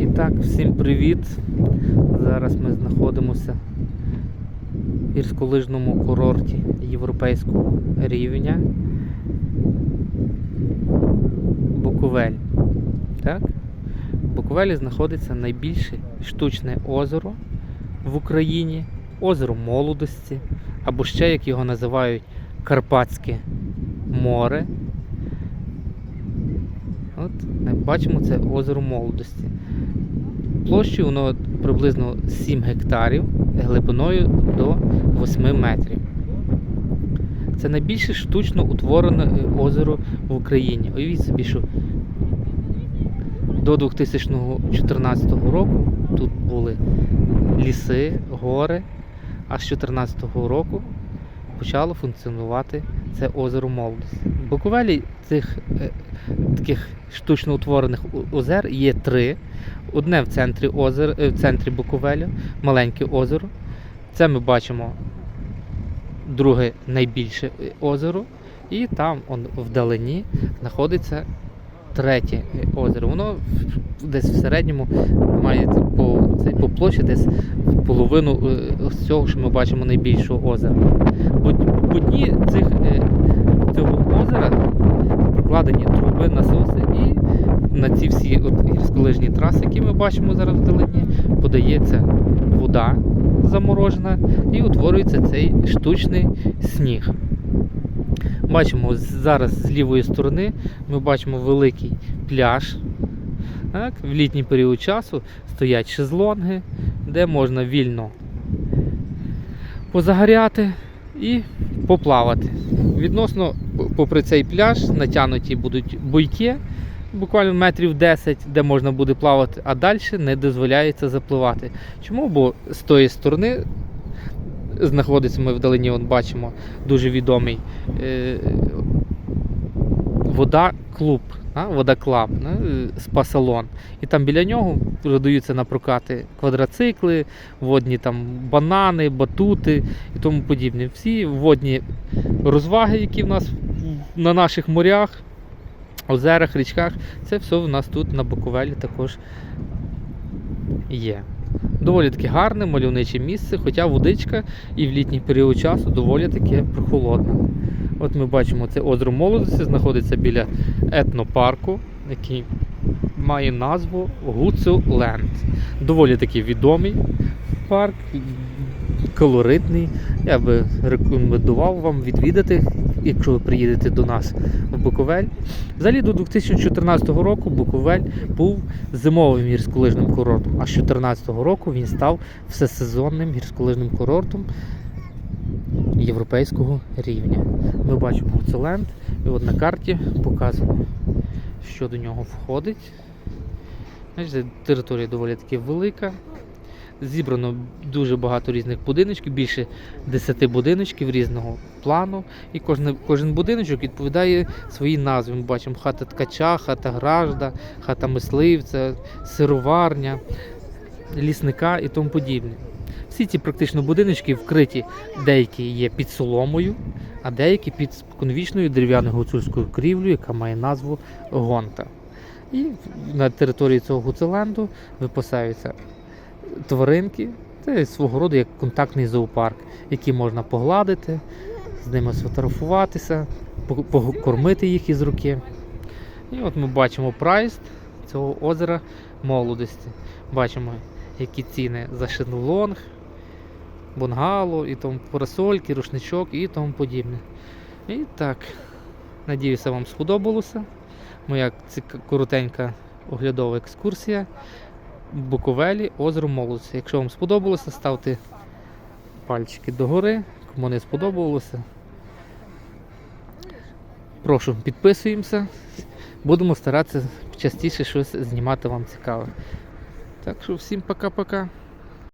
І так, всім привіт! Зараз ми знаходимося в гірськолижному курорті європейського рівня Буковель. Так? В Буковелі знаходиться найбільше штучне озеро в Україні, озеро молодості, або ще, як його називають, Карпатське море. От бачимо, це озеро молодості. Площею воно приблизно 7 гектарів, глибиною до 8 метрів. Це найбільше штучно утворене е, озеро в Україні. Уявіть собі, що до 2014 року тут були ліси, гори, а з 2014 року почало функціонувати це озеро молодості. В Буковелі цих е, таких штучно утворених озер є три. Одне в центрі озера, е, в центрі Буковеля, маленьке озеро. Це ми бачимо друге найбільше е, озеро. І там он, вдалині знаходиться третє озеро. Воно десь в середньому має по, цей, по площі десь половину е, з цього, що ми бачимо найбільшого озера. По, дні цих, е, цього озера прокладені труби, насоси, і на ці всі гірськолижні траси, які ми бачимо зараз вдалині, подається вода заморожена і утворюється цей штучний сніг. Бачимо зараз з лівої сторони ми бачимо великий пляж. Так, в літній період часу стоять шезлонги, де можна вільно позагоряти і поплавати. Відносно, попри цей пляж, натягнуті будуть буйки, буквально метрів 10, де можна буде плавати, а далі не дозволяється запливати. Чому? Бо з тої сторони знаходиться, ми вдалині от бачимо дуже відомий е, вода клуб, а, вода клаб, е, спа-салон. І там біля нього продаються на прокати квадроцикли, водні там банани, батути і тому подібне. Всі водні розваги, які в нас на наших морях, озерах, річках, це все в нас тут на Буковелі також є. Доволі таки гарне, мальовниче місце, хоча водичка і в літній період часу доволі таки прохолодна. От ми бачимо, це озеро молодості знаходиться біля етнопарку, який має назву Гуцуленд. Доволі таки відомий парк, колоритний. Я би рекомендував вам відвідати, якщо ви приїдете до нас в Буковель. Взагалі до 2014 року Буковель був зимовим гірськолижним курортом, а з 2014 року він став всесезонним гірськолижним курортом європейського рівня. Ми бачимо Гуцуленд, і от на карті показано, що до нього входить. Територія доволі таки велика. Зібрано дуже багато різних будиночків, більше 10 будиночків різного плану. І кожен, кожен будиночок відповідає своїй назві. Ми бачимо хата ткача, хата гражда, хата мисливця, сироварня, лісника і тому подібне. Всі ці практично будиночки вкриті, деякі є під соломою, а деякі під споконвічною дерев'яною гуцульською крівлею, яка має назву гонта. І на території цього гуцеленду випасаються тваринки. Це свого роду як контактний зоопарк, який можна погладити, з ними сфотографуватися, по- покормити їх із руки. І от ми бачимо прайс цього озера молодості. Бачимо, які ціни за шезлонг, бунгало, і тому парасольки, рушничок і тому подібне. І так, надіюся, вам сподобалося. Моя коротенька оглядова екскурсія Буковелі, озеро Молодці. Якщо вам сподобалося, ставте пальчики догори. Кому не сподобалося. Прошу, підписуємося. Будемо старатися частіше щось знімати вам цікаве. Так що всім пока-пока.